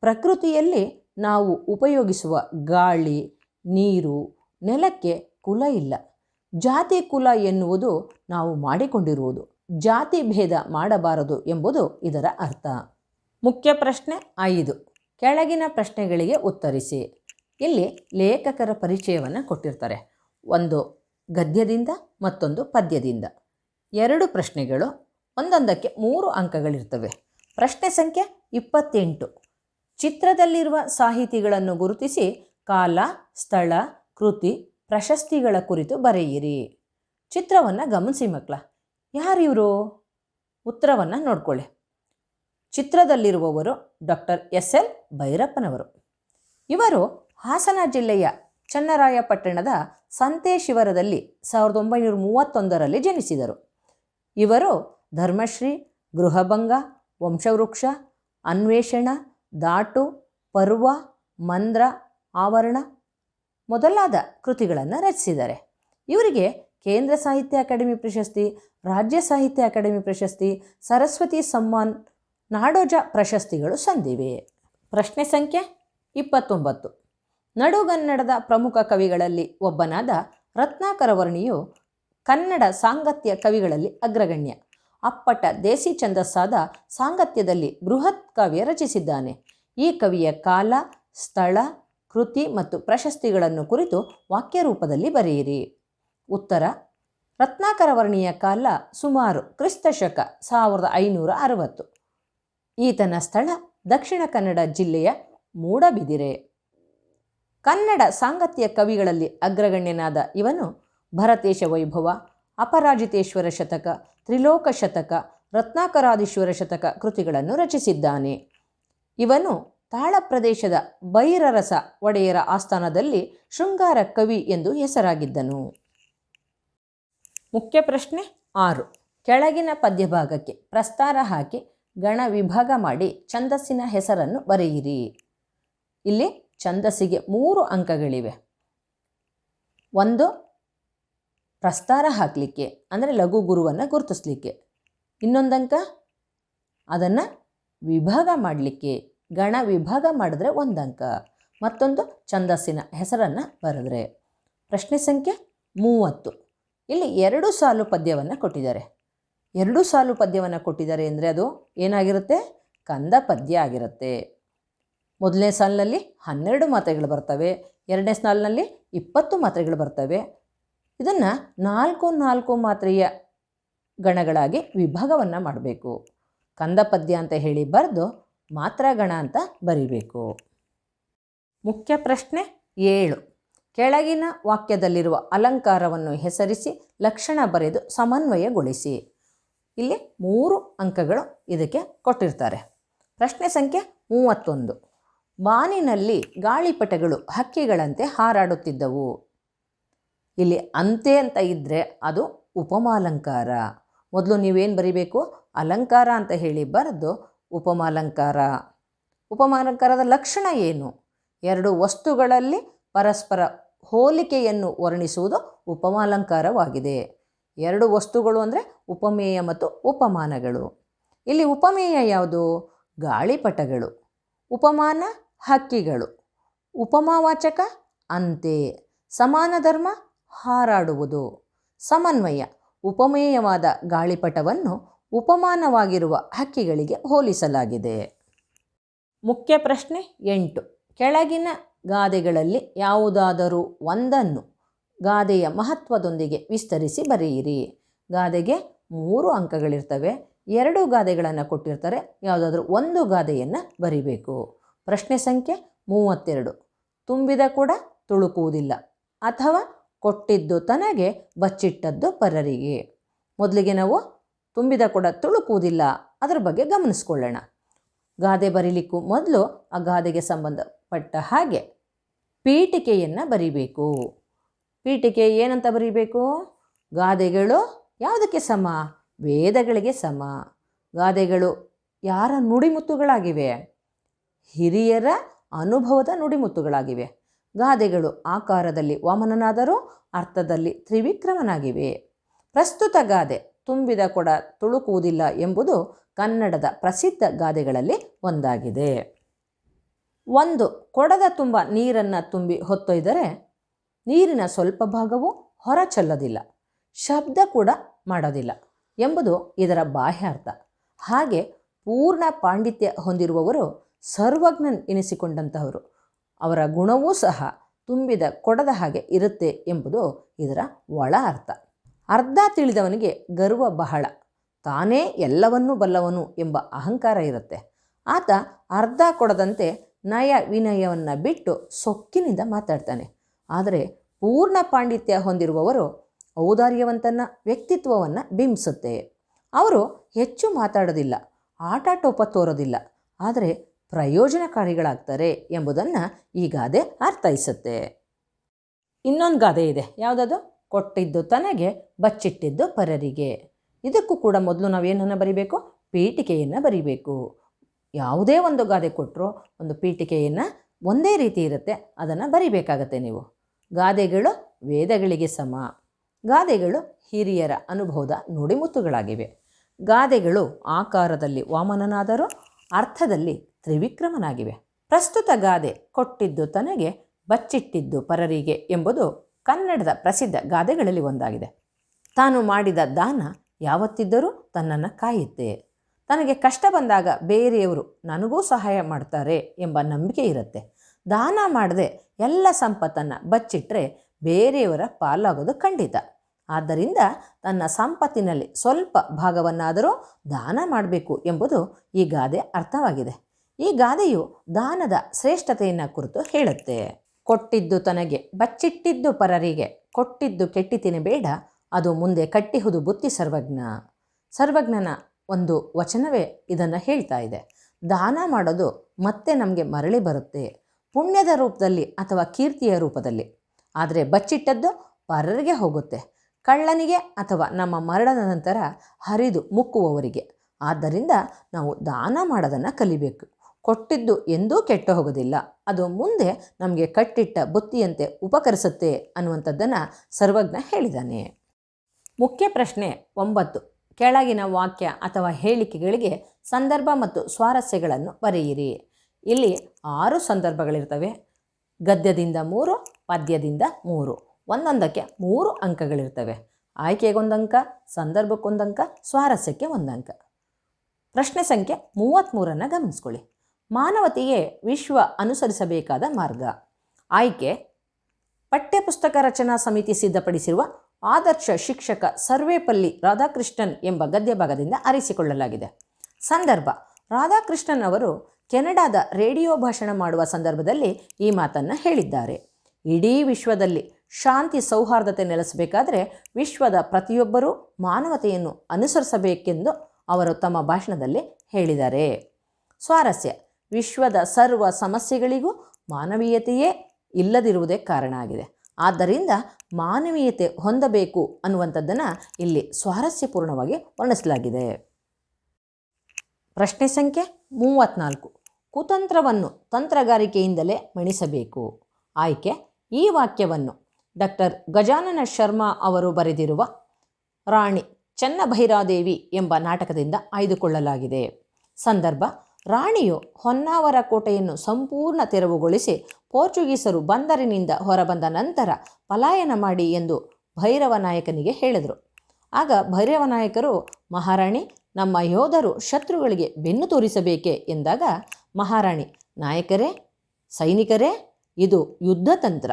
ಪ್ರಕೃತಿಯಲ್ಲಿ ನಾವು ಉಪಯೋಗಿಸುವ ಗಾಳಿ, ನೀರು, ನೆಲಕ್ಕೆ ಕುಲ ಇಲ್ಲ. ಜಾತಿ ಕುಲ ಎನ್ನುವುದು ನಾವು ಮಾಡಿಕೊಂಡಿರುವುದು. ಜಾತಿ ಭೇದ ಮಾಡಬಾರದು ಎಂಬುದು ಇದರ ಅರ್ಥ. ಮುಖ್ಯ ಪ್ರಶ್ನೆ ಐದು. ಕೆಳಗಿನ ಪ್ರಶ್ನೆಗಳಿಗೆ ಉತ್ತರಿಸಿ. ಇಲ್ಲಿ ಲೇಖಕರ ಪರಿಚಯವನ್ನು ಕೊಟ್ಟಿರ್ತಾರೆ. ಒಂದು ಗದ್ಯದಿಂದ, ಮತ್ತೊಂದು ಪದ್ಯದಿಂದ. ಎರಡು ಪ್ರಶ್ನೆಗಳು, ಒಂದೊಂದಕ್ಕೆ ಮೂರು ಅಂಕಗಳಿರ್ತವೆ. ಪ್ರಶ್ನೆ ಸಂಖ್ಯೆ ಇಪ್ಪತ್ತೆಂಟು. ಚಿತ್ರದಲ್ಲಿರುವ ಸಾಹಿತಿಗಳನ್ನು ಗುರುತಿಸಿ ಕಾಲ, ಸ್ಥಳ, ಕೃತಿ, ಪ್ರಶಸ್ತಿಗಳ ಕುರಿತು ಬರೆಯಿರಿ. ಚಿತ್ರವನ್ನು ಗಮನಿಸಿ ಮಕ್ಕಳ ಯಾರಿವರು ಉತ್ತರವನ್ನು ನೋಡ್ಕೊಳ್ಳಿ. ಚಿತ್ರದಲ್ಲಿರುವವರು ಡಾಕ್ಟರ್ ಎಸ್ ಎಲ್ ಭೈರಪ್ಪನವರು. ಇವರು ಹಾಸನ ಜಿಲ್ಲೆಯ ಚನ್ನರಾಯಪಟ್ಟಣದ ಸಂತೆ ಶಿವರದಲ್ಲಿ ಸಾವಿರದ ಒಂಬೈನೂರ ಮೂವತ್ತೊಂದರಲ್ಲಿ ಜನಿಸಿದರು. ಇವರು ಧರ್ಮಶ್ರೀ, ಗೃಹಭಂಗ, ವಂಶವೃಕ್ಷ, ಅನ್ವೇಷಣ, ದಾಟು, ಪರ್ವ, ಮಂದ್ರ, ಆವರಣ ಮೊದಲಾದ ಕೃತಿಗಳನ್ನು ರಚಿಸಿದ್ದಾರೆ. ಇವರಿಗೆ ಕೇಂದ್ರ ಸಾಹಿತ್ಯ ಅಕಾಡೆಮಿ ಪ್ರಶಸ್ತಿ, ರಾಜ್ಯ ಸಾಹಿತ್ಯ ಅಕಾಡೆಮಿ ಪ್ರಶಸ್ತಿ, ಸರಸ್ವತಿ ಸಮ್ಮಾನ್ ನಾಡೋಜ ಪ್ರಶಸ್ತಿಗಳು ಸಂದಿವೆ. ಪ್ರಶ್ನೆ ಸಂಖ್ಯೆ ಇಪ್ಪತ್ತೊಂಬತ್ತು. ನಡುಗನ್ನಡದ ಪ್ರಮುಖ ಕವಿಗಳಲ್ಲಿ ಒಬ್ಬನಾದ ರತ್ನಾಕರವರ್ಣಿಯು ಕನ್ನಡ ಸಾಂಗತ್ಯ ಕವಿಗಳಲ್ಲಿ ಅಗ್ರಗಣ್ಯ. ಅಪ್ಪಟ ದೇಸಿ ಛಂದಸ್ಸಾದ ಸಾಂಗತ್ಯದಲ್ಲಿ ಬೃಹತ್ ಕಾವ್ಯ ರಚಿಸಿದ್ದಾನೆ. ಈ ಕವಿಯ ಕಾಲ, ಸ್ಥಳ, ಕೃತಿ ಮತ್ತು ಪ್ರಶಸ್ತಿಗಳನ್ನು ಕುರಿತು ವಾಕ್ಯ ರೂಪದಲ್ಲಿ ಬರೆಯಿರಿ. ಉತ್ತರ, ರತ್ನಾಕರ ವರ್ಣಿಯ ಕಾಲ ಸುಮಾರು ಕ್ರಿಸ್ತಶಕ ಸಾವಿರದ ಐನೂರ ಅರವತ್ತು. ಈತನ ಸ್ಥಳ ದಕ್ಷಿಣ ಕನ್ನಡ ಜಿಲ್ಲೆಯ ಮೂಡಬಿದಿರೆ. ಕನ್ನಡ ಸಾಂಗತ್ಯ ಕವಿಗಳಲ್ಲಿ ಅಗ್ರಗಣ್ಯನಾದ ಇವನು ಭರತೇಶ ವೈಭವ, ಅಪರಾಜಿತೇಶ್ವರ ಶತಕ, ತ್ರಿಲೋಕ ಶತಕ ರತ್ನಾಕರಾದೀಶ್ವರ ಶತಕ ಕೃತಿಗಳನ್ನು ರಚಿಸಿದ್ದಾನೆ. ಇವನು ತಾಳ ಪ್ರದೇಶದ ಬೈರರಸ ಒಡೆಯರ ಆಸ್ಥಾನದಲ್ಲಿ ಶೃಂಗಾರ ಕವಿ ಎಂದು ಹೆಸರಾಗಿದ್ದನು. ಮುಖ್ಯ ಪ್ರಶ್ನೆ ಆರು. ಕೆಳಗಿನ ಪದ್ಯಭಾಗಕ್ಕೆ ಪ್ರಸ್ತಾರ ಹಾಕಿ ಗಣ ವಿಭಾಗ ಮಾಡಿ ಛಂದಸ್ಸಿನ ಹೆಸರನ್ನು ಬರೆಯಿರಿ. ಇಲ್ಲಿ ಛಂದಸ್ಸಿಗೆ ಮೂರು ಅಂಕಗಳಿವೆ. ಒಂದು, ಪ್ರಸ್ತಾರ ಹಾಕಲಿಕ್ಕೆ, ಅಂದರೆ ಲಘು ಗುರುವನ್ನು ಗುರುತಿಸ್ಲಿಕ್ಕೆ. ಅಂಕ, ಅದನ್ನು ವಿಭಾಗ ಮಾಡಲಿಕ್ಕೆ, ಗಣ ವಿಭಾಗ ಮಾಡಿದ್ರೆ ಅಂಕ. ಮತ್ತೊಂದು, ಛಂದಸ್ಸಿನ ಹೆಸರನ್ನು ಬರೆದ್ರೆ. ಪ್ರಶ್ನೆ ಸಂಖ್ಯೆ ಮೂವತ್ತು. ಇಲ್ಲಿ ಎರಡು ಸಾಲು ಪದ್ಯವನ್ನು ಕೊಟ್ಟಿದ್ದಾರೆ. ಎರಡು ಸಾಲು ಪದ್ಯವನ್ನು ಕೊಟ್ಟಿದ್ದಾರೆ ಅಂದರೆ ಅದು ಏನಾಗಿರುತ್ತೆ? ಕಂದ ಪದ್ಯ ಆಗಿರುತ್ತೆ. ಮೊದಲನೇ ಸಾಲಿನಲ್ಲಿ ಹನ್ನೆರಡು ಮಾತ್ರೆಗಳು ಬರ್ತವೆ. ಎರಡನೇ ಸಾಲಿನಲ್ಲಿ ಇಪ್ಪತ್ತು ಮಾತ್ರೆಗಳು ಬರ್ತವೆ. ಇದನ್ನು ನಾಲ್ಕು ನಾಲ್ಕು ಮಾತ್ರೆಯ ಗಣಗಳಾಗಿ ವಿಭಾಗವನ್ನು ಮಾಡಬೇಕು. ಕಂದ ಪದ್ಯ ಅಂತ ಹೇಳಿ ಬರೆದು ಮಾತ್ರ ಗಣ ಅಂತ ಬರಿಬೇಕು. ಮುಖ್ಯ ಪ್ರಶ್ನೆ ಏಳು. ಕೆಳಗಿನ ವಾಕ್ಯದಲ್ಲಿರುವ ಅಲಂಕಾರವನ್ನು ಹೆಸರಿಸಿ ಲಕ್ಷಣ ಬರೆದು ಸಮನ್ವಯಗೊಳಿಸಿ. ಇಲ್ಲಿ ಮೂರು ಅಂಕಗಳು ಇದಕ್ಕೆ ಕೊಟ್ಟಿರ್ತಾರೆ. ಪ್ರಶ್ನೆ ಸಂಖ್ಯೆ ಮೂವತ್ತೊಂದು. ಬಾನಿನಲ್ಲಿ ಗಾಳಿಪಟಗಳು ಹಕ್ಕಿಗಳಂತೆ ಹಾರಾಡುತ್ತಿದ್ದವು. ಇಲ್ಲಿ ಅಂತೆ ಅಂತ ಇದ್ದರೆ ಅದು ಉಪಮಾಲಂಕಾರ. ಮೊದಲು ನೀವೇನು ಬರಿಬೇಕು? ಅಲಂಕಾರ ಅಂತ ಹೇಳಿ ಬರೆದು ಉಪಮಾಲಂಕಾರ. ಉಪಮಾಲಂಕಾರದ ಲಕ್ಷಣ ಏನು? ಎರಡು ವಸ್ತುಗಳಲ್ಲಿ ಪರಸ್ಪರ ಹೋಲಿಕೆಯನ್ನು ವರ್ಣಿಸುವುದು ಉಪಮಾಲಂಕಾರವಾಗಿದೆ. ಎರಡು ವಸ್ತುಗಳು ಅಂದರೆ ಉಪಮೇಯ ಮತ್ತು ಉಪಮಾನಗಳು. ಇಲ್ಲಿ ಉಪಮೇಯ ಯಾವುದು? ಗಾಳಿಪಟಗಳು. ಉಪಮಾನ, ಹಕ್ಕಿಗಳು. ಉಪಮಾವಾಚಕ, ಅಂತೆ. ಸಮಾನ ಧರ್ಮ, ಹಾರಾಡುವುದು. ಸಮನ್ವಯ. ಉಪಮೇಯವಾದ ಗಾಳಿಪಟವನ್ನು ಉಪಮಾನವಾಗಿರುವ ಹಕ್ಕಿಗಳಿಗೆ ಹೋಲಿಸಲಾಗಿದೆ. ಮುಖ್ಯ ಪ್ರಶ್ನೆ ಎಂಟು. ಕೆಳಗಿನ ಗಾದೆಗಳಲ್ಲಿ ಯಾವುದಾದರೂ ಒಂದನ್ನು ಗಾದೆಯ ಮಹತ್ವದೊಂದಿಗೆ ವಿಸ್ತರಿಸಿ ಬರೆಯಿರಿ. ಗಾದೆಗೆ ಮೂರು ಅಂಕಗಳಿರ್ತವೆ. ಎರಡು ಗಾದೆಗಳನ್ನು ಕೊಟ್ಟಿರ್ತಾರೆ. ಯಾವುದಾದ್ರೂ ಒಂದು ಗಾದೆಯನ್ನು ಬರಿಬೇಕು. ಪ್ರಶ್ನೆ ಸಂಖ್ಯೆ ಮೂವತ್ತೆರಡು. ತುಂಬಿದ ಕೂಡ ತುಳುಕುವುದಿಲ್ಲ. ಅಥವಾ ಕೊಟ್ಟಿದ್ದು ತನಗೆ ಬಚ್ಚಿಟ್ಟದ್ದು ಪರರಿಗೆ. ಮೊದಲಿಗೆ ನಾವು ತುಂಬಿದ ಕೂಡ ತುಳುಕುವುದಿಲ್ಲ. ಅದರ ಬಗ್ಗೆ ಗಮನಿಸ್ಕೊಳ್ಳೋಣ. ಗಾದೆ ಬರೀಲಿಕ್ಕೂ ಮೊದಲು ಆ ಗಾದೆಗೆ ಸಂಬಂಧಪಟ್ಟ ಹಾಗೆ ಪೀಠಿಕೆಯನ್ನು ಬರಿಬೇಕು. ಪೀಠಿಕೆ ಏನಂತ ಬರೀಬೇಕು? ಗಾದೆಗಳು ಯಾವುದಕ್ಕೆ ಸಮ? ವೇದಗಳಿಗೆ ಸಮ. ಗಾದೆಗಳು ಯಾರ ನುಡಿಮುತ್ತುಗಳಾಗಿವೆ? ಹಿರಿಯರ ಅನುಭವದ ನುಡಿಮುತ್ತುಗಳಾಗಿವೆ. ಗಾದೆಗಳು ಆಕಾರದಲ್ಲಿ ವಾಮನನಾದರೂ ಅರ್ಥದಲ್ಲಿ ತ್ರಿವಿಕ್ರಮನಾಗಿವೆ. ಪ್ರಸ್ತುತ ಗಾದೆ ತುಂಬಿದ ಕೊಡ ತುಳುಕುವುದಿಲ್ಲ ಎಂಬುದು ಕನ್ನಡದ ಪ್ರಸಿದ್ಧ ಗಾದೆಗಳಲ್ಲಿ ಒಂದಾಗಿದೆ. ಒಂದು, ಕೊಡದ ತುಂಬ ನೀರನ್ನು ತುಂಬಿ ಹೊತ್ತೊಯ್ದರೆ ನೀರಿನ ಸ್ವಲ್ಪ ಭಾಗವು ಹೊರ ಚೆಲ್ಲೋದಿಲ್ಲ ಶಬ್ದ ಕೂಡ ಮಾಡೋದಿಲ್ಲ ಎಂಬುದು ಇದರ ಬಾಹ್ಯಾರ್ಥ. ಹಾಗೆ ಪೂರ್ಣ ಪಾಂಡಿತ್ಯ ಹೊಂದಿರುವವರು ಸರ್ವಜ್ಞನ್ ಎನಿಸಿಕೊಂಡಂತಹವರು. ಅವರ ಗುಣವೂ ಸಹ ತುಂಬಿದ ಕೊಡದ ಹಾಗೆ ಇರುತ್ತೆ ಎಂಬುದು ಇದರ ಒಳ ಅರ್ಥ ಅರ್ಧ ತಿಳಿದವನಿಗೆ ಗರ್ವ ಬಹಳ. ತಾನೇ ಎಲ್ಲವನ್ನೂ ಬಲ್ಲವನು ಎಂಬ ಅಹಂಕಾರ ಇರುತ್ತೆ. ಆತ ಅರ್ಧ ಕೊಡದಂತೆ ನಯ ವಿನಯವನ್ನು ಬಿಟ್ಟು ಸೊಕ್ಕಿನಿಂದ ಮಾತಾಡ್ತಾನೆ. ಆದರೆ ಪೂರ್ಣ ಪಾಂಡಿತ್ಯ ಹೊಂದಿರುವವರು ಔದಾರ್ಯವಂತನ ವ್ಯಕ್ತಿತ್ವವನ್ನು ಬಿಂಬಿಸುತ್ತೆ. ಅವರು ಹೆಚ್ಚು ಮಾತಾಡೋದಿಲ್ಲ ಆಟಾಟೋಪ ತೋರೋದಿಲ್ಲ, ಆದರೆ ಪ್ರಯೋಜನಕಾರಿಗಳಾಗ್ತಾರೆ ಎಂಬುದನ್ನು ಈ ಗಾದೆ ಅರ್ಥೈಸುತ್ತೆ. ಇನ್ನೊಂದು ಗಾದೆ ಇದೆ, ಯಾವುದದು? ಕೊಟ್ಟಿದ್ದು ತನಗೆ, ಬಚ್ಚಿಟ್ಟಿದ್ದು ಪರರಿಗೆ. ಇದಕ್ಕೂ ಕೂಡ ಮೊದಲು ನಾವೇನನ್ನು ಬರಿಬೇಕು? ಪೀಠಿಕೆಯನ್ನು ಬರಿಬೇಕು. ಯಾವುದೇ ಒಂದು ಗಾದೆ ಕೊಟ್ಟರು ಒಂದು ಪೀಠಿಕೆಯನ್ನು ಒಂದೇ ರೀತಿ ಇರುತ್ತೆ, ಅದನ್ನು ಬರಿಬೇಕಾಗತ್ತೆ ನೀವು. ಗಾದೆಗಳು ವೇದಗಳಿಗೆ ಸಮ. ಗಾದೆಗಳು ಹಿರಿಯರ ಅನುಭವದ ನುಡಿಮುತ್ತುಗಳಾಗಿವೆ ಗಾದೆಗಳು ಆಕಾರದಲ್ಲಿ ವಾಮನನಾದರೂ ಅರ್ಥದಲ್ಲಿ ತ್ರಿವಿಕ್ರಮನಾಗಿವೆ. ಪ್ರಸ್ತುತ ಗಾದೆ ಕೊಟ್ಟಿದ್ದು ತನಗೆ ಬಚ್ಚಿಟ್ಟಿದ್ದು ಪರರಿಗೆ ಎಂಬುದು ಕನ್ನಡದ ಪ್ರಸಿದ್ಧ ಗಾದೆಗಳಲ್ಲಿ ಒಂದಾಗಿದೆ. ತಾನು ಮಾಡಿದ ದಾನ ಯಾವತ್ತಿದ್ದರೂ ತನ್ನನ್ನು ಕಾಯುತ್ತೆ. ತನಗೆ ಕಷ್ಟ ಬಂದಾಗ ಬೇರೆಯವರು ನನಗೂ ಸಹಾಯ ಮಾಡ್ತಾರೆ ಎಂಬ ನಂಬಿಕೆ ಇರುತ್ತೆ. ದಾನ ಮಾಡದೆ ಎಲ್ಲ ಸಂಪತ್ತನ್ನು ಬಚ್ಚಿಟ್ರೆ ಬೇರೆಯವರ ಪಾಲಾಗೋದು ಖಂಡಿತ. ಆದ್ದರಿಂದ ತನ್ನ ಸಂಪತ್ತಿನಲ್ಲಿ ಸ್ವಲ್ಪ ಭಾಗವನ್ನಾದರೂ ದಾನ ಮಾಡಬೇಕು ಎಂಬುದು ಈ ಗಾದೆ ಅರ್ಥವಾಗಿದೆ. ಈ ಗಾದೆಯು ದಾನದ ಶ್ರೇಷ್ಠತೆಯನ್ನು ಕುರಿತು ಹೇಳುತ್ತೆ. ಕೊಟ್ಟಿದ್ದು ತನಗೆ, ಬಚ್ಚಿಟ್ಟಿದ್ದು ಪರರಿಗೆ, ಕೊಟ್ಟಿದ್ದು ಕೆಟ್ಟಿತಿನ ಬೇಡ, ಅದು ಮುಂದೆ ಕಟ್ಟಿಹುದು ಬುತ್ತಿ ಸರ್ವಜ್ಞ. ಸರ್ವಜ್ಞನ ಒಂದು ವಚನವೇ ಇದನ್ನು ಹೇಳ್ತಾ ಇದೆ. ದಾನ ಮಾಡೋದು ಮತ್ತೆ ನಮಗೆ ಮರಳಿ ಬರುತ್ತೆ. ಪುಣ್ಯದ ರೂಪದಲ್ಲಿ ಅಥವಾ ಕೀರ್ತಿಯ ರೂಪದಲ್ಲಿ. ಆದರೆ ಬಚ್ಚಿಟ್ಟದ್ದು ಪರರಿಗೆ ಹೋಗುತ್ತೆ. ಕಳ್ಳನಿಗೆ ಅಥವಾ ನಮ್ಮ ಮರಣದ ನಂತರ ಹರಿದು ಮುಕ್ಕುವವರಿಗೆ. ಆದ್ದರಿಂದ ನಾವು ದಾನ ಮಾಡೋದನ್ನು ಕಲಿಬೇಕು. ಕೊಟ್ಟಿದ್ದು ಎಂದೂ ಕೆಟ್ಟು ಹೋಗೋದಿಲ್ಲ. ಅದು ಮುಂದೆ ನಮಗೆ ಕಟ್ಟಿಟ್ಟ ಬುತ್ತಿಯಂತೆ ಉಪಕರಿಸುತ್ತೆ ಅನ್ನುವಂಥದ್ದನ್ನು ಸರ್ವಜ್ಞ ಹೇಳಿದ್ದಾನೆ ಮುಖ್ಯ ಪ್ರಶ್ನೆ ಒಂಬತ್ತು. ಕೆಳಗಿನ ವಾಕ್ಯ ಅಥವಾ ಹೇಳಿಕೆಗಳಿಗೆ ಸಂದರ್ಭ ಮತ್ತು ಸ್ವಾರಸ್ಯಗಳನ್ನು ಬರೆಯಿರಿ. ಇಲ್ಲಿ ಆರು ಸಂದರ್ಭಗಳಿರ್ತವೆ. ಗದ್ಯದಿಂದ ಮೂರು, ಪದ್ಯದಿಂದ ಮೂರು. ಒಂದೊಂದಕ್ಕೆ ಮೂರು ಅಂಕಗಳಿರ್ತವೆ. ಆಯ್ಕೆಗೊಂದು ಅಂಕ ಸಂದರ್ಭಕ್ಕೊಂದು ಅಂಕ ಸ್ವಾರಸ್ಯಕ್ಕೆ ಒಂದು ಅಂಕ ಪ್ರಶ್ನೆ ಸಂಖ್ಯೆ ಮೂವತ್ತ್ಮೂರನ್ನು ಗಮನಿಸ್ಕೊಳ್ಳಿ. ಮಾನವತೆಯೇ ವಿಶ್ವ ಅನುಸರಿಸಬೇಕಾದ ಮಾರ್ಗ. ಆಯ್ಕೆ, ಪಠ್ಯಪುಸ್ತಕ ರಚನಾ ಸಮಿತಿ ಸಿದ್ಧಪಡಿಸಿರುವ ಆದರ್ಶ ಶಿಕ್ಷಕ ಸರ್ವೇಪಲ್ಲಿ ರಾಧಾಕೃಷ್ಣನ್ ಎಂಬ ಗದ್ಯ ಭಾಗದಿಂದ ಆರಿಸಿಕೊಳ್ಳಲಾಗಿದೆ. ಸಂದರ್ಭ, ರಾಧಾಕೃಷ್ಣನ್ ಅವರು ಕೆನಡಾದ ರೇಡಿಯೋ ಭಾಷಣ ಮಾಡುವ ಸಂದರ್ಭದಲ್ಲಿ ಈ ಮಾತನ್ನು ಹೇಳಿದ್ದಾರೆ. ಇಡೀ ವಿಶ್ವದಲ್ಲಿ ಶಾಂತಿ ಸೌಹಾರ್ದತೆ ನೆಲೆಸಬೇಕಾದರೆ ವಿಶ್ವದ ಪ್ರತಿಯೊಬ್ಬರೂ ಮಾನವತೆಯನ್ನು ಅನುಸರಿಸಬೇಕೆಂದು ಅವರು ತಮ್ಮ ಭಾಷಣದಲ್ಲಿ ಹೇಳಿದ್ದಾರೆ. ಸ್ವಾರಸ್ಯ, ವಿಶ್ವದ ಸರ್ವ ಸಮಸ್ಯೆಗಳಿಗೂ ಮಾನವೀಯತೆಯೇ ಇಲ್ಲದಿರುವುದೇ ಕಾರಣ ಆಗಿದೆ. ಆದ್ದರಿಂದ ಮಾನವೀಯತೆ ಹೊಂದಬೇಕು ಅನ್ನುವಂಥದ್ದನ್ನು ಇಲ್ಲಿ ಸ್ವಾರಸ್ಯಪೂರ್ಣವಾಗಿ ವರ್ಣಿಸಲಾಗಿದೆ. ಪ್ರಶ್ನೆ ಸಂಖ್ಯೆ ಮೂವತ್ತ್ನಾಲ್ಕು ಕುತಂತ್ರವನ್ನು ತಂತ್ರಗಾರಿಕೆಯಿಂದಲೇ ಮಣಿಸಬೇಕು. ಆಯ್ಕೆ, ಈ ವಾಕ್ಯವನ್ನು ಡಾಕ್ಟರ್ ಗಜಾನನ ಶರ್ಮಾ ಅವರು ಬರೆದಿರುವ ರಾಣಿ ಚನ್ನಭೈರಾದೇವಿ ಎಂಬ ನಾಟಕದಿಂದ ಆಯ್ದುಕೊಳ್ಳಲಾಗಿದೆ. ಸಂದರ್ಭ ರಾಣಿಯು ಹೊನ್ನಾವರ ಕೋಟೆಯನ್ನು ಸಂಪೂರ್ಣ ತೆರವುಗೊಳಿಸಿ ಪೋರ್ಚುಗೀಸರು ಬಂದರಿನಿಂದ ಹೊರಬಂದ ನಂತರ ಪಲಾಯನ ಮಾಡಿ ಎಂದು ಭೈರವ ನಾಯಕನಿಗೆ ಹೇಳಿದರು. ಆಗ ಭೈರವ ನಾಯಕರು, ಮಹಾರಾಣಿ, ನಮ್ಮ ಯೋಧರು ಶತ್ರುಗಳಿಗೆ ಬೆನ್ನು ತೋರಿಸಬೇಕೆ? ಎಂದಾಗ, ಮಹಾರಾಣಿ, ನಾಯಕರೇ, ಸೈನಿಕರೇ, ಇದು ಯುದ್ಧ ತಂತ್ರ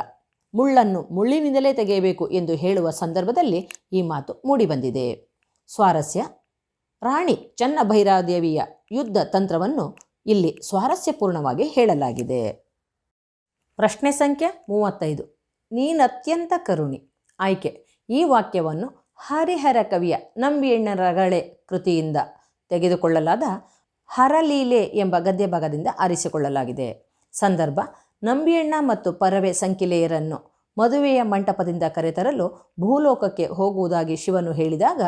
ಮುಳ್ಳನ್ನು ಮುಳ್ಳಿನಿಂದಲೇ ತೆಗೆಯಬೇಕು ಎಂದು ಹೇಳುವ ಸಂದರ್ಭದಲ್ಲಿ ಈ ಮಾತು ಮೂಡಿಬಂದಿದೆ. ಸ್ವಾರಸ್ಯ ರಾಣಿ ಚನ್ನಭೈರಾದೇವಿಯ ಯುದ್ಧ ತಂತ್ರವನ್ನು ಇಲ್ಲಿ ಸ್ವಾರಸ್ಯಪೂರ್ಣವಾಗಿ ಹೇಳಲಾಗಿದೆ. ಪ್ರಶ್ನೆ ಸಂಖ್ಯೆ ಮೂವತ್ತೈದು. ನೀನತ್ಯಂತ ಕರುಣಿ. ಆಯ್ಕೆ. ಈ ವಾಕ್ಯವನ್ನು ಹರಿಹರ ಕವಿಯ ನಂಬಿಯಣ್ಣರಗಳೆ ಕೃತಿಯಿಂದ ತೆಗೆದುಕೊಳ್ಳಲಾದ ಹರಲೀಲೆ ಎಂಬ ಗದ್ಯ ಭಾಗದಿಂದ ಆರಿಸಿಕೊಳ್ಳಲಾಗಿದೆ. ಸಂದರ್ಭ, ನಂಬಿಯಣ್ಣ ಮತ್ತು ಪರವೆ ಸಂಕಿಲೆಯರನ್ನು ಮದುವೆಯ ಮಂಟಪದಿಂದ ಕರೆತರಲು ಭೂಲೋಕಕ್ಕೆ ಹೋಗುವುದಾಗಿ ಶಿವನು ಹೇಳಿದಾಗ,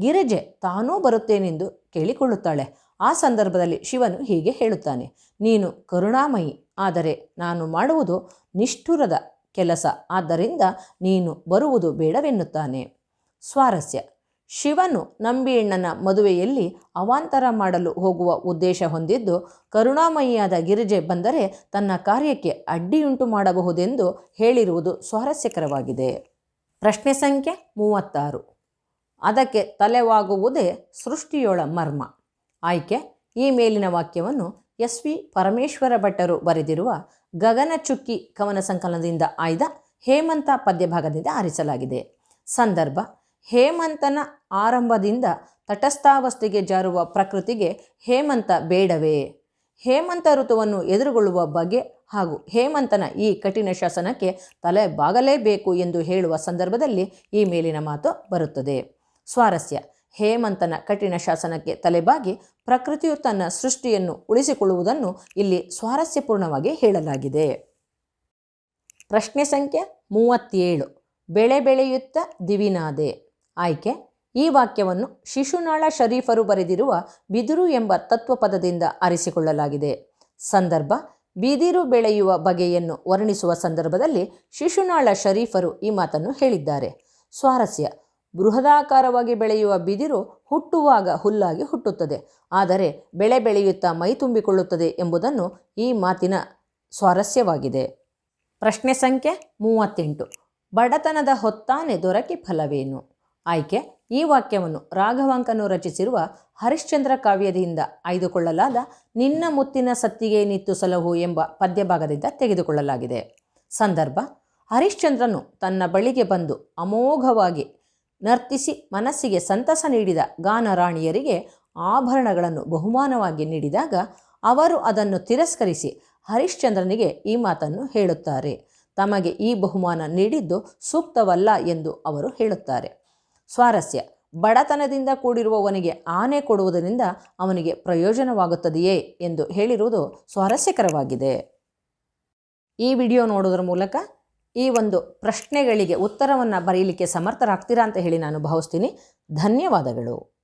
ಗಿರಿಜೆ ತಾನೂ ಬರುತ್ತೇನೆಂದು ಕೇಳಿಕೊಳ್ಳುತ್ತಾಳೆ. ಆ ಸಂದರ್ಭದಲ್ಲಿ ಶಿವನು ಹೀಗೆ ಹೇಳುತ್ತಾನೆ, ನೀನು ಕರುಣಾಮಯಿ, ಆದರೆ ನಾನು ಮಾಡುವುದು ನಿಷ್ಠುರದ ಕೆಲಸ, ಆದ್ದರಿಂದ ನೀನು ಬರುವುದು ಬೇಡವೆನ್ನುತ್ತಾನೆ. ಸ್ವಾರಸ್ಯ. ಶಿವನು ನಂಬಿಯಣ್ಣನ ಮದುವೆಯಲ್ಲಿ ಅವಾಂತರ ಮಾಡಲು ಹೋಗುವ ಉದ್ದೇಶ ಹೊಂದಿದ್ದು, ಕರುಣಾಮಯಿಯಾದ ಗಿರಿಜೆ ಬಂದರೆ ತನ್ನ ಕಾರ್ಯಕ್ಕೆ ಅಡ್ಡಿಯುಂಟು ಮಾಡಬಹುದೆಂದು ಹೇಳಿರುವುದು ಸ್ವಾರಸ್ಯಕರವಾಗಿದೆ. ಪ್ರಶ್ನೆ ಸಂಖ್ಯೆ ಮೂವತ್ತಾರು. ಅದಕ್ಕೆ ತಲೆವಾಗುವುದೇ ಸೃಷ್ಟಿಯೊಳ ಮರ್ಮ. ಆಯ್ಕೆ, ಈ ಮೇಲಿನ ವಾಕ್ಯವನ್ನು ಎಸ್ ವಿ ಪರಮೇಶ್ವರ ಭಟ್ಟರು ಬರೆದಿರುವ ಗಗನಚುಕ್ಕಿ ಕವನ ಸಂಕಲನದಿಂದ ಆಯ್ದ ಹೇಮಂತ ಪದ್ಯಭಾಗದಿಂದ ಆರಿಸಲಾಗಿದೆ. ಸಂದರ್ಭ ಹೇಮಂತನ ಆರಂಭದಿಂದ ತಟಸ್ಥಾವಸ್ಥೆಗೆ ಜಾರುವ ಪ್ರಕೃತಿಗೆ ಹೇಮಂತ ಬೇಡವೇ? ಹೇಮಂತ ಋತುವನ್ನು ಎದುರುಗೊಳ್ಳುವ ಬಗೆ ಹಾಗೂ ಹೇಮಂತನ ಈ ಕಠಿಣ ಶಾಸನಕ್ಕೆ ತಲೆ ಬಾಗಲೇಬೇಕು ಎಂದು ಹೇಳುವ ಸಂದರ್ಭದಲ್ಲಿ ಈ ಮೇಲಿನ ಮಾತು ಬರುತ್ತದೆ. ಸ್ವಾರಸ್ಯ. ಹೇಮಂತನ ಕಠಿಣ ಶಾಸನಕ್ಕೆ ತಲೆಬಾಗಿ ಪ್ರಕೃತಿಯು ತನ್ನ ಸೃಷ್ಟಿಯನ್ನು ಉಳಿಸಿಕೊಳ್ಳುವುದನ್ನು ಇಲ್ಲಿ ಸ್ವಾರಸ್ಯಪೂರ್ಣವಾಗಿ ಹೇಳಲಾಗಿದೆ. ಪ್ರಶ್ನೆ ಸಂಖ್ಯೆ ಮೂವತ್ತೇಳು. ಬೆಳೆ ಬೆಳೆಯುತ್ತ ದಿವಿನಾದೆ. ಆಯ್ಕೆ, ಈ ವಾಕ್ಯವನ್ನು ಶಿಶುನಾಳ ಶರೀಫರು ಬರೆದಿರುವ ಬಿದಿರು ಎಂಬ ತತ್ವಪದದಿಂದ ಆರಿಸಿಕೊಳ್ಳಲಾಗಿದೆ. ಸಂದರ್ಭ, ಬಿದಿರು ಬೆಳೆಯುವ ಬಗೆಯನ್ನು ವರ್ಣಿಸುವ ಸಂದರ್ಭದಲ್ಲಿ ಶಿಶುನಾಳ ಶರೀಫರು ಈ ಮಾತನ್ನು ಹೇಳಿದ್ದಾರೆ. ಸ್ವಾರಸ್ಯ, ಬೃಹದಾಕಾರವಾಗಿ ಬೆಳೆಯುವ ಬಿದಿರು ಹುಟ್ಟುವಾಗ ಹುಲ್ಲಾಗಿ ಹುಟ್ಟುತ್ತದೆ, ಆದರೆ ಬೆಳೆ ಬೆಳೆಯುತ್ತಾ ಮೈ ತುಂಬಿಕೊಳ್ಳುತ್ತದೆ ಎಂಬುದನ್ನು ಈ ಮಾತಿನ ಸ್ವಾರಸ್ಯವಾಗಿದೆ. ಪ್ರಶ್ನೆ ಸಂಖ್ಯೆ ಮೂವತ್ತೆಂಟು, ಬಡತನದ ಹೊತ್ತಾನೆ ದೊರಕಿ ಫಲವೇನು? ಆಯ್ಕೆ, ಈ ವಾಕ್ಯವನ್ನು ರಾಘವಾಂಕನು ರಚಿಸಿರುವ ಹರಿಶ್ಚಂದ್ರ ಕಾವ್ಯದಿಂದ ಆಯ್ದುಕೊಳ್ಳಲಾದ ನಿನ್ನ ಮುತ್ತಿನ ಸತ್ತಿಗೆ ನಿತ್ತು ಸಲಹು ಎಂಬ ಪದ್ಯಭಾಗದಿಂದ ತೆಗೆದುಕೊಳ್ಳಲಾಗಿದೆ. ಸಂದರ್ಭ, ಹರಿಶ್ಚಂದ್ರನು ತನ್ನ ಬಳಿಗೆ ಬಂದು ಅಮೋಘವಾಗಿ ನರ್ತಿಸಿ ಮನಸ್ಸಿಗೆ ಸಂತಸ ನೀಡಿದ ಗಾನರಾಣಿಯರಿಗೆ ಆಭರಣಗಳನ್ನು ಬಹುಮಾನವಾಗಿ ನೀಡಿದಾಗ ಅವರು ಅದನ್ನು ತಿರಸ್ಕರಿಸಿ ಹರಿಶ್ಚಂದ್ರನಿಗೆ ಈ ಮಾತನ್ನು ಹೇಳುತ್ತಾರೆ. ತಮಗೆ ಈ ಬಹುಮಾನ ನೀಡಿದ್ದು ಸೂಕ್ತವಲ್ಲ ಎಂದು ಅವರು ಹೇಳುತ್ತಾರೆ. ಸ್ವಾರಸ್ಯ. ಬಡತನದಿಂದ ಕೂಡಿರುವವನಿಗೆ ಆನೆ ಕೊಡುವುದರಿಂದ ಅವನಿಗೆ ಪ್ರಯೋಜನವಾಗುತ್ತದೆಯೇ ಎಂದು ಹೇಳಿರುವುದು ಸ್ವಾರಸ್ಯಕರವಾಗಿದೆ. ಈ ವಿಡಿಯೋ ನೋಡೋದ್ರ ಮೂಲಕ ಈ ಒಂದು ಪ್ರಶ್ನೆಗಳಿಗೆ ಉತ್ತರವನ್ನು ಬರೀಲಿಕ್ಕೆ ಸಮರ್ಥರಾಗ್ತೀರಾ ಅಂತ ಹೇಳಿ ನಾನು ಭಾವಿಸ್ತೀನಿ. ಧನ್ಯವಾದಗಳು.